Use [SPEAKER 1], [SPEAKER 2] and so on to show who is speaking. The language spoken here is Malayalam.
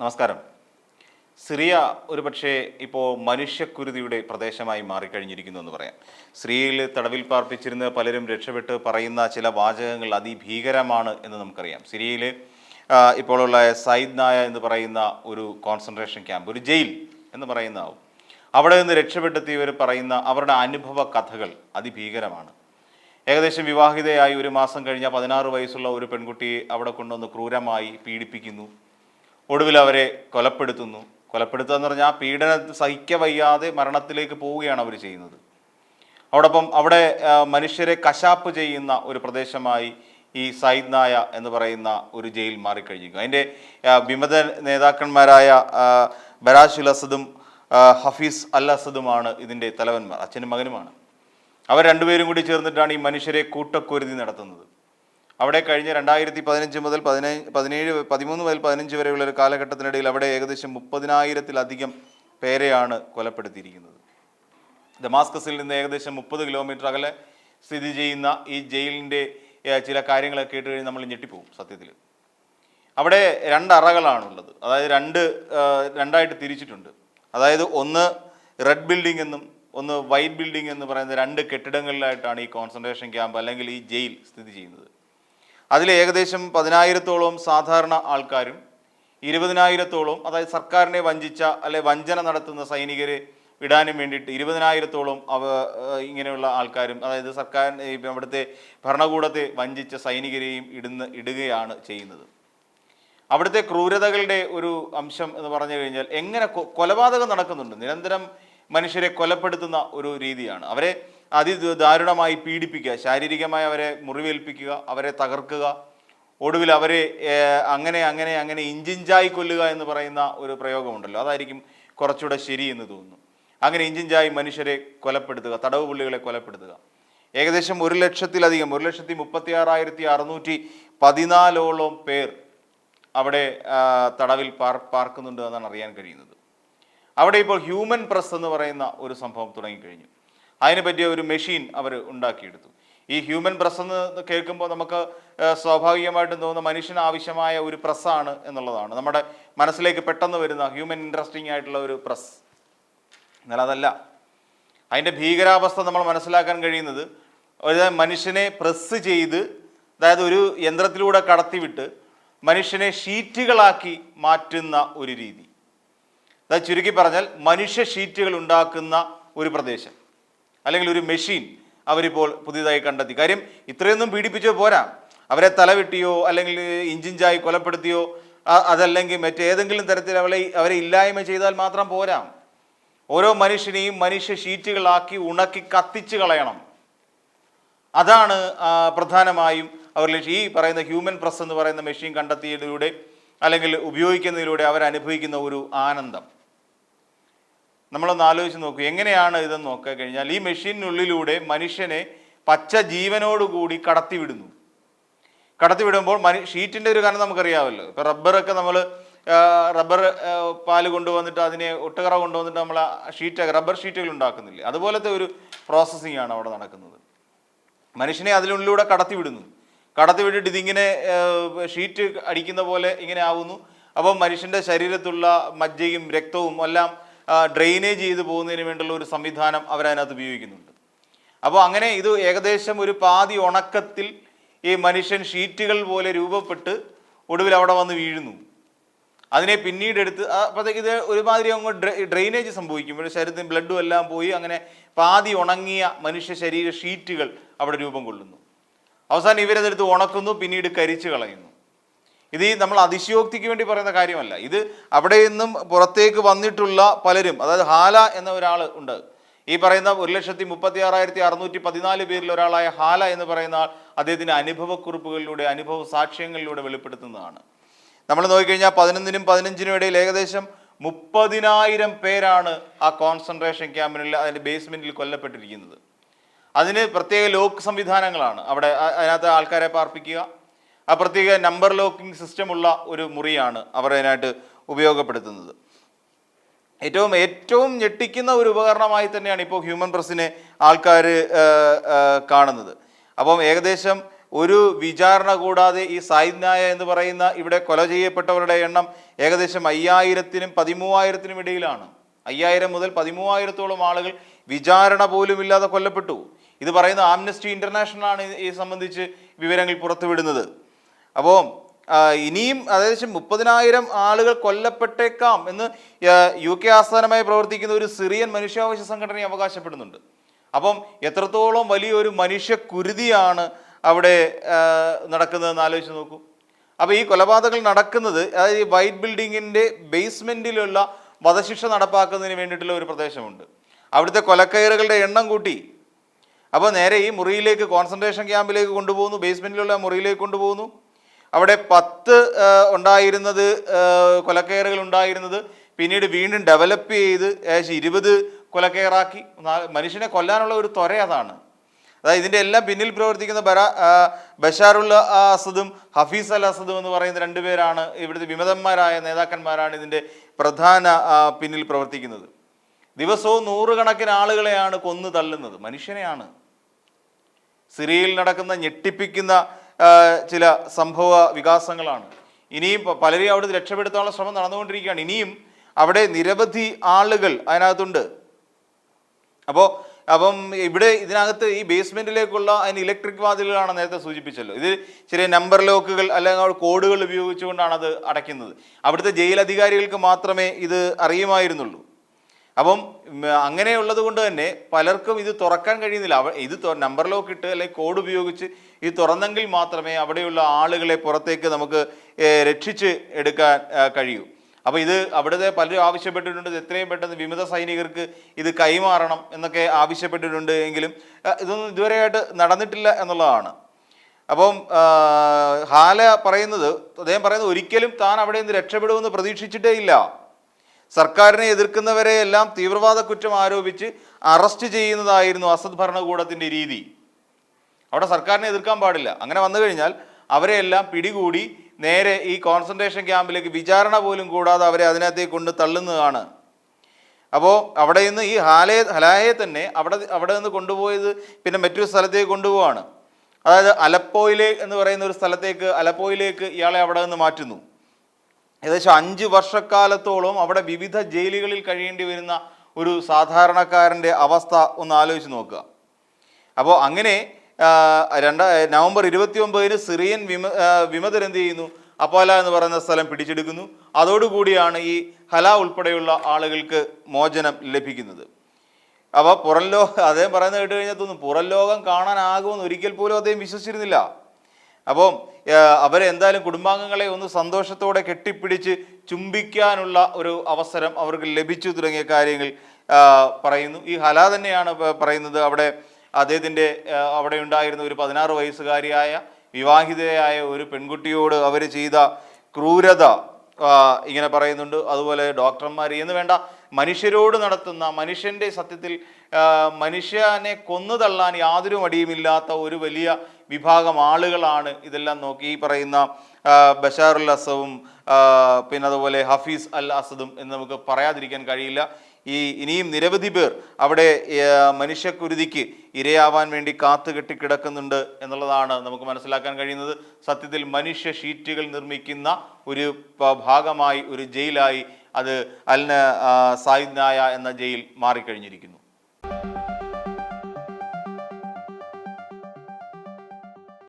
[SPEAKER 1] നമസ്കാരം. സിറിയ ഒരുപക്ഷെ ഇപ്പോൾ മനുഷ്യക്കുരുതിയുടെ പ്രദേശമായി മാറിക്കഴിഞ്ഞിരിക്കുന്നു എന്ന് പറയാം. സിറിയയിൽ തടവിൽ പാർപ്പിച്ചിരുന്ന പലരും രക്ഷപ്പെട്ട് പറയുന്ന ചില വാചകങ്ങൾ അതിഭീകരമാണ് എന്ന് നമുക്കറിയാം. സിറിയയിൽ ഇപ്പോഴുള്ള സയ്യിദ് നായ എന്ന് പറയുന്ന ഒരു കോൺസെൻട്രേഷൻ ക്യാമ്പ് ഒരു ജയിൽ എന്ന് പറയുന്നതാവും. അവിടെ നിന്ന് രക്ഷപ്പെടുത്തിയവർ പറയുന്ന അവരുടെ അനുഭവ കഥകൾ അതിഭീകരമാണ്. ഏകദേശം വിവാഹിതയായി ഒരു മാസം കഴിഞ്ഞ പതിനാറ് വയസ്സുള്ള ഒരു പെൺകുട്ടിയെ അവിടെ കൊണ്ടുവന്ന് ക്രൂരമായി പീഡിപ്പിക്കുന്നു. ഒടുവിൽ അവരെ കൊലപ്പെടുത്തുന്നു. കൊലപ്പെടുത്തുക എന്ന് പറഞ്ഞാൽ പീഡന സഹിക്ക വയ്യാതെ മരണത്തിലേക്ക് പോവുകയാണ് അവർ ചെയ്യുന്നത്. അവിടൊപ്പം അവിടെ മനുഷ്യരെ കശാപ്പ് ചെയ്യുന്ന ഒരു പ്രദേശമായി ഈ സയ്യിദ് നായ എന്ന് പറയുന്ന ഒരു ജയിൽ മാറിക്കഴിഞ്ഞിരിക്കും അതിന്റെ വിമത നേതാക്കന്മാരായ ബരാശുൽ അസദും ഹഫീസ് അൽ അസദുമാണ് ഇതിന്റെ തലവന്മാർ അച്ഛനും മകനുമാണ്. അവർ രണ്ടുപേരും കൂടി ചേർന്നിട്ടാണ് ഈ മനുഷ്യരെ കൂട്ടക്കുരുതി നടത്തുന്നത്. അവിടെ കഴിഞ്ഞ രണ്ടായിരത്തി പതിനഞ്ച് മുതൽ പതിനേഴ് പതിനേഴ് പതിമൂന്ന് മുതൽ പതിനഞ്ച് വരെയുള്ള ഒരു കാലഘട്ടത്തിനിടയിൽ അവിടെ ഏകദേശം മുപ്പതിനായിരത്തിലധികം പേരെയാണ് കൊലപ്പെടുത്തിയിരിക്കുന്നത്. ദമാസ്കസിൽ നിന്ന് ഏകദേശം മുപ്പത് കിലോമീറ്റർ അകലെ സ്ഥിതി ചെയ്യുന്ന ഈ ജയിലിന്റെ ചില കാര്യങ്ങളൊക്കെ കേട്ട് കഴിഞ്ഞ് നമ്മൾ ഞെട്ടിപ്പോവും സത്യത്തിൽ. അവിടെ രണ്ട് അറകളാണുള്ളത്. അതായത് രണ്ട് രണ്ടായിട്ട് തിരിച്ചിട്ടുണ്ട്. അതായത് ഒന്ന് റെഡ് ബിൽഡിംഗ് എന്നും ഒന്ന് വൈറ്റ് ബിൽഡിംഗ് എന്ന് പറയുന്ന രണ്ട് കെട്ടിടങ്ങളിലായിട്ടാണ് ഈ കോൺസെൻട്രേഷൻ ക്യാമ്പ് അല്ലെങ്കിൽ ഈ ജയിൽ സ്ഥിതി ചെയ്യുന്നത്. അതിൽ ഏകദേശം പതിനായിരത്തോളം സാധാരണ ആൾക്കാരും ഇരുപതിനായിരത്തോളം അതായത് സർക്കാരിനെ വഞ്ചിച്ച അല്ലെ വഞ്ചന നടത്തുന്ന സൈനികരെ വിടാനും വേണ്ടിയിട്ട് ഇരുപതിനായിരത്തോളം അവ ഇങ്ങനെയുള്ള ആൾക്കാരും അതായത് സർക്കാർ അവിടുത്തെ ഭരണകൂടത്തെ വഞ്ചിച്ച സൈനികരെയും ഇടുന്ന ഇടുകയാണ് ചെയ്യുന്നത്. അവിടുത്തെ ക്രൂരതകളുടെ ഒരു അംശം എന്ന് പറഞ്ഞു കഴിഞ്ഞാൽ എങ്ങനെ കൊലപാതകം നടക്കുന്നുണ്ട്? നിരന്തരം മനുഷ്യരെ കൊലപ്പെടുത്തുന്ന ഒരു രീതിയാണ്. അവരെ അതിദാരുണമായി പീഡിപ്പിക്കുക ശാരീരികമായി അവരെ മുറിവേൽപ്പിക്കുക അവരെ തകർക്കുക ഒടുവിൽ അവരെ അങ്ങനെ അങ്ങനെ അങ്ങനെ ഇഞ്ചിഞ്ചായി കൊല്ലുക എന്ന് പറയുന്ന ഒരു പ്രയോഗമുണ്ടല്ലോ. അതായിരിക്കും കുറച്ചുകൂടെ ശരി എന്ന് തോന്നുന്നു. അങ്ങനെ ഇഞ്ചിഞ്ചായി മനുഷ്യരെ കൊലപ്പെടുത്തുക തടവ് പുള്ളികളെ കൊലപ്പെടുത്തുക. ഏകദേശം ഒരു ലക്ഷത്തിലധികം ഒരു ലക്ഷത്തി മുപ്പത്തി ആറായിരത്തി അറുന്നൂറ്റി പതിനാലോളം പേർ അവിടെ തടവിൽ പാർ പാർക്കുന്നുണ്ട് എന്നാണ് അറിയാൻ കഴിയുന്നത്. അവിടെ ഇപ്പോൾ ഹ്യൂമൻ പ്രസ് എന്ന് പറയുന്ന ഒരു സംഭവം തുടങ്ങിക്കഴിഞ്ഞു. അതിന് പറ്റിയ ഒരു മെഷീൻ അവർ ഉണ്ടാക്കിയെടുത്തു. ഈ ഹ്യൂമൻ പ്രസ് എന്ന് കേൾക്കുമ്പോൾ നമുക്ക് സ്വാഭാവികമായിട്ടും തോന്നുന്ന മനുഷ്യന് ആവശ്യമായ ഒരു പ്രസ്സാണ് എന്നുള്ളതാണ്. നമ്മുടെ മനസ്സിലേക്ക് പെട്ടെന്ന് വരുന്ന ഹ്യൂമൻ ഇൻട്രസ്റ്റിംഗ് ആയിട്ടുള്ള ഒരു പ്രസ്. എന്നാൽ അതല്ല. അതിന്റെ ഭീകരാവസ്ഥ നമ്മൾ മനസ്സിലാക്കാൻ കഴിയുന്നത് ഒരു മനുഷ്യനെ പ്രസ് ചെയ്ത് അതായത് ഒരു യന്ത്രത്തിലൂടെ കടത്തിവിട്ട് മനുഷ്യനെ ഷീറ്റുകളാക്കി മാറ്റുന്ന ഒരു രീതി. അതായത് ചുരുക്കി പറഞ്ഞാൽ മനുഷ്യ ഷീറ്റുകൾ ഉണ്ടാക്കുന്ന ഒരു പ്രദേശം. അല്ലെങ്കിൽ ഒരു മെഷീൻ അവരിപ്പോൾ പുതിയതായി കണ്ടെത്തി. കാര്യം ഇത്രയൊന്നും പീഡിപ്പിച്ചോ പോരാ. അവരെ തലവെട്ടിയോ അല്ലെങ്കിൽ ഇഞ്ചിഞ്ചായി കൊലപ്പെടുത്തിയോ അതല്ലെങ്കിൽ മറ്റേതെങ്കിലും തരത്തിൽ അവളെ അവരെ ഇല്ലായ്മ ചെയ്താൽ മാത്രം പോരാ. ഓരോ മനുഷ്യനെയും മനുഷ്യ ഷീറ്റുകളാക്കി ഉണക്കി കത്തിച്ച് കളയണം. അതാണ് പ്രധാനമായും അവർ ലക്ഷ്യം. ഈ പറയുന്ന ഹ്യൂമൻ പ്രസ് എന്ന് പറയുന്ന മെഷീൻ കണ്ടെത്തിയതിലൂടെ അല്ലെങ്കിൽ ഉപയോഗിക്കുന്നതിലൂടെ അവരനുഭവിക്കുന്ന ഒരു ആനന്ദം. നമ്മളൊന്ന് ആലോചിച്ച് നോക്കൂ. എങ്ങനെയാണ് ഇതെന്ന് നോക്കാൻ കഴിഞ്ഞാൽ ഈ മെഷീനിനുള്ളിലൂടെ മനുഷ്യനെ പച്ച ജീവനോടുകൂടി കടത്തിവിടുന്നു. കടത്തിവിടുമ്പോൾ മനു ഷീറ്റിന്റെ ഒരു കാരണം നമുക്കറിയാമല്ലോ. ഇപ്പോൾ റബ്ബറൊക്കെ നമ്മൾ റബ്ബർ പാൽ കൊണ്ടുവന്നിട്ട് അതിനെ ഒട്ടുകറ കൊണ്ടുവന്നിട്ട് നമ്മൾ ഷീറ്റ് റബ്ബർ ഷീറ്റുകൾ ഉണ്ടാക്കുന്നില്ലേ? അതുപോലത്തെ ഒരു പ്രോസസ്സിംഗ് ആണ് അവിടെ നടക്കുന്നത്. മനുഷ്യനെ അതിനുള്ളിലൂടെ കടത്തിവിടുന്നു. കടത്തിവിട്ടിട്ട് ഇതിങ്ങനെ ഷീറ്റ് അടിക്കുന്ന പോലെ ഇങ്ങനെ ആവുന്നു. അപ്പം മനുഷ്യന്റെ ശരീരത്തുള്ള മജ്ജയും രക്തവും എല്ലാം ഡ്രെയിനേജ് ചെയ്ത് പോകുന്നതിന് വേണ്ടിയുള്ള ഒരു സംവിധാനം അവരതിനകത്ത് ഉപയോഗിക്കുന്നുണ്ട്. അപ്പോൾ അങ്ങനെ ഇത് ഏകദേശം ഒരു പാതി ഉണക്കത്തിൽ ഈ മനുഷ്യൻ ഷീറ്റുകൾ പോലെ രൂപപ്പെട്ട് ഒടുവിൽ അവിടെ വന്ന് വീഴുന്നു. അതിനെ പിന്നീട് എടുത്ത് അപ്പോഴത്തേക്ക് ഇത് ഒരുമാതിരി അങ്ങ് ഡ്രെയിനേജ് സംഭവിക്കും. ഇവിടെ ശരീരത്തിന് ബ്ലഡും എല്ലാം പോയി അങ്ങനെ പാതി ഉണങ്ങിയ മനുഷ്യ ശരീര ഷീറ്റുകൾ അവിടെ രൂപം കൊള്ളുന്നു. അവസാനം ഇവരതെടുത്ത് ഉണക്കുന്നു പിന്നീട് കരിച്ചു കളയുന്നു. ഇത് ഈ നമ്മൾ അതിശയോക്തിക്ക് വേണ്ടി പറയുന്ന കാര്യമല്ല. ഇത് അവിടെ നിന്നും പുറത്തേക്ക് വന്നിട്ടുള്ള പലരും അതായത് ഹാല എന്ന ഒരാൾ ഉണ്ട്. ഈ പറയുന്ന ഒരു ലക്ഷത്തി മുപ്പത്തി ആറായിരത്തി അറുന്നൂറ്റി പതിനാല് പേരിൽ ഒരാളായ ഹാല എന്ന് പറയുന്ന ആൾ അദ്ദേഹത്തിന്റെ അനുഭവക്കുറിപ്പുകളിലൂടെ അനുഭവ സാക്ഷ്യങ്ങളിലൂടെ വെളിപ്പെടുത്തുന്നതാണ്. നമ്മൾ നോക്കിക്കഴിഞ്ഞാൽ പതിനൊന്നിനും പതിനഞ്ചിനും ഇടയിൽ ഏകദേശം മുപ്പതിനായിരം പേരാണ് ആ കോൺസെൻട്രേഷൻ ക്യാമ്പിനിൽ അതിന്റെ ബേസ്മെന്റിൽ കൊല്ലപ്പെട്ടിരിക്കുന്നത്. അതിന് പ്രത്യേക ലോക്ക് സംവിധാനങ്ങളാണ്. അവിടെ അതിനകത്ത് ആൾക്കാരെ പാർപ്പിക്കുക ആ പ്രത്യേക നമ്പർ ലോക്കിംഗ് സിസ്റ്റം ഉള്ള ഒരു മുറിയാണ് അവർ അതിനായിട്ട് ഉപയോഗപ്പെടുത്തുന്നത്. ഏറ്റവും ഏറ്റവും ഞെട്ടിക്കുന്ന ഒരു ഉപകരണമായി തന്നെയാണ് ഇപ്പോൾ ഹ്യൂമൻ പ്രസ്സിനെ ആൾക്കാർ കാണുന്നത്. അപ്പം ഏകദേശം ഒരു വിചാരണ കൂടാതെ ഈ സായിദ് നായ എന്ന് പറയുന്ന ഇവിടെ കൊല ചെയ്യപ്പെട്ടവരുടെ എണ്ണം ഏകദേശം അയ്യായിരത്തിനും പതിമൂവായിരത്തിനും ഇടയിലാണ്. അയ്യായിരം മുതൽ പതിമൂവായിരത്തോളം ആളുകൾ വിചാരണ പോലും ഇല്ലാതെ കൊല്ലപ്പെട്ടു. ഇത് പറയുന്ന ആംനസ്റ്റി ഇന്റർനാഷണൽ ആണ് ഈ സംബന്ധിച്ച് വിവരങ്ങൾ പുറത്തുവിടുന്നത്. അപ്പോൾ ഇനിയും അതായത് മുപ്പതിനായിരം ആളുകൾ കൊല്ലപ്പെട്ടേക്കാം എന്ന് യു കെ ആസ്ഥാനമായി പ്രവർത്തിക്കുന്ന ഒരു സിറിയൻ മനുഷ്യാവകാശ സംഘടന അവകാശപ്പെടുന്നുണ്ട്. അപ്പം എത്രത്തോളം വലിയൊരു മനുഷ്യക്കുരുതിയാണ് അവിടെ നടക്കുന്നതെന്ന് ആലോചിച്ച് നോക്കൂ. അപ്പോൾ ഈ കൊലപാതകങ്ങൾ നടക്കുന്നത് അതായത് ഈ വൈറ്റ് ബിൽഡിങ്ങിന്റെ ബേസ്മെന്റിലുള്ള വധശിക്ഷ നടപ്പാക്കുന്നതിന് വേണ്ടിയിട്ടുള്ള ഒരു പ്രദേശമുണ്ട്. അവിടുത്തെ കൊലക്കയറുകളുടെ എണ്ണം കൂട്ടി. അപ്പോൾ നേരെ ഈ മുറിയിലേക്ക് കോൺസെൻട്രേഷൻ ക്യാമ്പിലേക്ക് കൊണ്ടുപോകുന്നു ബേസ്മെന്റിലുള്ള മുറിയിലേക്ക് കൊണ്ടുപോകുന്നു. അവിടെ പത്ത് ഉണ്ടായിരുന്നത് കൊലക്കയറുകൾ ഉണ്ടായിരുന്നത് പിന്നീട് വീണ്ടും ഡെവലപ്പ് ചെയ്ത് ഏകദേശം ഇരുപത് കൊലക്കയറാക്കി മനുഷ്യനെ കൊല്ലാനുള്ള ഒരു ത്വര അതാണ്. അതായത് ഇതിന്റെ എല്ലാം പിന്നിൽ പ്രവർത്തിക്കുന്ന ബരാ ബഷാറുള്ള അസദും ഹഫീസ് അൽ അസദും എന്ന് പറയുന്ന രണ്ടുപേരാണ് ഇവിടുത്തെ വിമതന്മാരായ നേതാക്കന്മാരാണ് ഇതിന്റെ പ്രധാന പിന്നിൽ പ്രവർത്തിക്കുന്നത്. ദിവസവും നൂറുകണക്കിന് ആളുകളെയാണ് കൊന്നു തള്ളുന്നത്. മനുഷ്യനെയാണ്. സിറിയയിൽ നടക്കുന്ന ഞെട്ടിപ്പിക്കുന്ന ചില സംഭവ വികാസങ്ങളാണ്. ഇനിയും പലരെയും അവിടെ രക്ഷപ്പെടുത്താനുള്ള ശ്രമം നടന്നുകൊണ്ടിരിക്കുകയാണ്. ഇനിയും അവിടെ നിരവധി ആളുകൾ അതിനകത്തുണ്ട്. അപ്പോൾ അപ്പം ഇവിടെ ഇതിനകത്ത് ഈ ബേസ്മെന്റിലേക്കുള്ള അതിന് ഇലക്ട്രിക് വാതിലുകളാണ് നേരത്തെ സൂചിപ്പിച്ചല്ലോ. ഇത് ചെറിയ നമ്പർ ലോക്കുകൾ അല്ലെങ്കിൽ കോഡുകൾ ഉപയോഗിച്ചുകൊണ്ടാണ് അത് അടയ്ക്കുന്നത്. അവിടുത്തെ ജയിൽ അധികാരികൾക്ക് മാത്രമേ ഇത് അറിയുമായിരുന്നുള്ളൂ. അപ്പം അങ്ങനെയുള്ളത് കൊണ്ട് തന്നെ പലർക്കും ഇത് തുറക്കാൻ കഴിയുന്നില്ല. അവ ഇത് നമ്പർ ലോക്ക് ഇട്ട് അല്ലെങ്കിൽ കോഡ് ഉപയോഗിച്ച് ഇത് തുറന്നെങ്കിൽ മാത്രമേ അവിടെയുള്ള ആളുകളെ പുറത്തേക്ക് നമുക്ക് രക്ഷിച്ച് എടുക്കാൻ കഴിയൂ. അപ്പോൾ ഇത് അവിടുത്തെ പലരും ആവശ്യപ്പെട്ടിട്ടുണ്ട്. എത്രയും പെട്ടെന്ന് വിമത സൈനികർക്ക് ഇത് കൈമാറണം എന്നൊക്കെ ആവശ്യപ്പെട്ടിട്ടുണ്ട് എങ്കിലും ഇതൊന്നും ഇതുവരെയായിട്ട് നടന്നിട്ടില്ല എന്നുള്ളതാണ്. അപ്പം ഹാല പറയുന്നത് അദ്ദേഹം പറയുന്നത് ഒരിക്കലും താൻ അവിടെ നിന്ന് രക്ഷപ്പെടുമെന്ന് പ്രതീക്ഷിച്ചിട്ടേ ഇല്ല. സർക്കാരിനെ എതിർക്കുന്നവരെ എല്ലാം തീവ്രവാദ കുറ്റം ആരോപിച്ച് അറസ്റ്റ് ചെയ്യുന്നതായിരുന്നു അസദ് ഭരണകൂടത്തിന്റെ രീതി. അവിടെ സർക്കാരിനെ എതിർക്കാൻ പാടില്ല. അങ്ങനെ വന്നു കഴിഞ്ഞാൽ അവരെ എല്ലാം പിടികൂടി നേരെ ഈ കോൺസെൻട്രേഷൻ ക്യാമ്പിലേക്ക് വിചാരണ പോലും കൂടാതെ അവരെ അതിനകത്തേക്ക് കൊണ്ട് തള്ളുന്നതാണ്. അപ്പോൾ അവിടെ നിന്ന് ഈ ഹാലയെ ഹലായെ തന്നെ അവിടെ അവിടെ നിന്ന് കൊണ്ടുപോയത് പിന്നെ മറ്റൊരു സ്ഥലത്തേക്ക് കൊണ്ടുപോവാണ്. അതായത് അലപ്പോയിലെ എന്ന് പറയുന്ന ഒരു സ്ഥലത്തേക്ക് അലപ്പോയിലേക്ക് ഇയാളെ അവിടെ നിന്ന് മാറ്റുന്നു. ഏകദേശം അഞ്ച് വർഷക്കാലത്തോളം അവിടെ വിവിധ ജയിലുകളിൽ കഴിയേണ്ടി വരുന്ന ഒരു സാധാരണക്കാരന്റെ അവസ്ഥ ഒന്ന് ആലോചിച്ച് നോക്കുക. അപ്പോൾ അങ്ങനെ രണ്ട നവംബർ ഇരുപത്തി ഒമ്പതിന് സിറിയൻ വിമ വിമതർ വിമതരെന്ത് ചെയ്യുന്നു? അപ്പോല എന്ന് പറയുന്ന സ്ഥലം പിടിച്ചെടുക്കുന്നു. അതോടുകൂടിയാണ് ഈ ഹല ഉൾപ്പെടെയുള്ള ആളുകൾക്ക് മോചനം ലഭിക്കുന്നത്. അപ്പോൾ പുറം ലോകം അദ്ദേഹം പറയുന്നത് കേട്ട് കഴിഞ്ഞാൽ തോന്നുന്നു പുറം ലോകം കാണാനാകുമെന്ന് ഒരിക്കൽ പോലും അദ്ദേഹം വിശ്വസിച്ചിരുന്നില്ല. അപ്പം അവരെന്തായാലും കുടുംബാംഗങ്ങളെ ഒന്ന് സന്തോഷത്തോടെ കെട്ടിപ്പിടിച്ച് ചുംബിക്കാനുള്ള ഒരു അവസരം അവർക്ക് ലഭിച്ചു തുടങ്ങിയ കാര്യങ്ങൾ പറയുന്നു. ഈ ഹല തന്നെയാണ് പറയുന്നത്. അവിടെ അദ്ദേഹത്തിന്റെ അവിടെ ഉണ്ടായിരുന്ന ഒരു പതിനാറ് വയസ്സുകാരിയായ വിവാഹിതയായ ഒരു പെൺകുട്ടിയോട് അവർ ചെയ്ത ക്രൂരത ഇങ്ങനെ പറയുന്നുണ്ട്. അതുപോലെ ഡോക്ടർമാർ എന്ന് വേണ്ട മനുഷ്യരോട് നടത്തുന്ന മനുഷ്യന്റെ സത്യത്തിൽ മനുഷ്യനെ കൊന്നു തള്ളാൻ യാതൊരു മടിയുമില്ലാത്ത ഒരു വലിയ വിഭാഗം ആളുകളാണ് ഇതെല്ലാം നോക്കി ഈ പറയുന്ന ബഷാറുൽ അസവും പിന്നെ അതുപോലെ ഹഫീസ് അൽ അസദും എന്ന് നമുക്ക് പറയാതിരിക്കാൻ കഴിയില്ല. ഈ ഇനിയും നിരവധി പേർ അവിടെ മനുഷ്യക്കുരുതിക്ക് ഇരയാവാൻ വേണ്ടി കാത്തുകെട്ടി കിടക്കുന്നുണ്ട് എന്നുള്ളതാണ് നമുക്ക് മനസ്സിലാക്കാൻ കഴിയുന്നത്. സത്യത്തിൽ മനുഷ്യ ഷീറ്റുകൾ നിർമ്മിക്കുന്ന ഒരു ഭാഗമായി ഒരു ജയിലായി അത് അൽ സായിദ്നായ എന്ന ജയിൽ മാറിക്കഴിഞ്ഞിരിക്കുന്നു.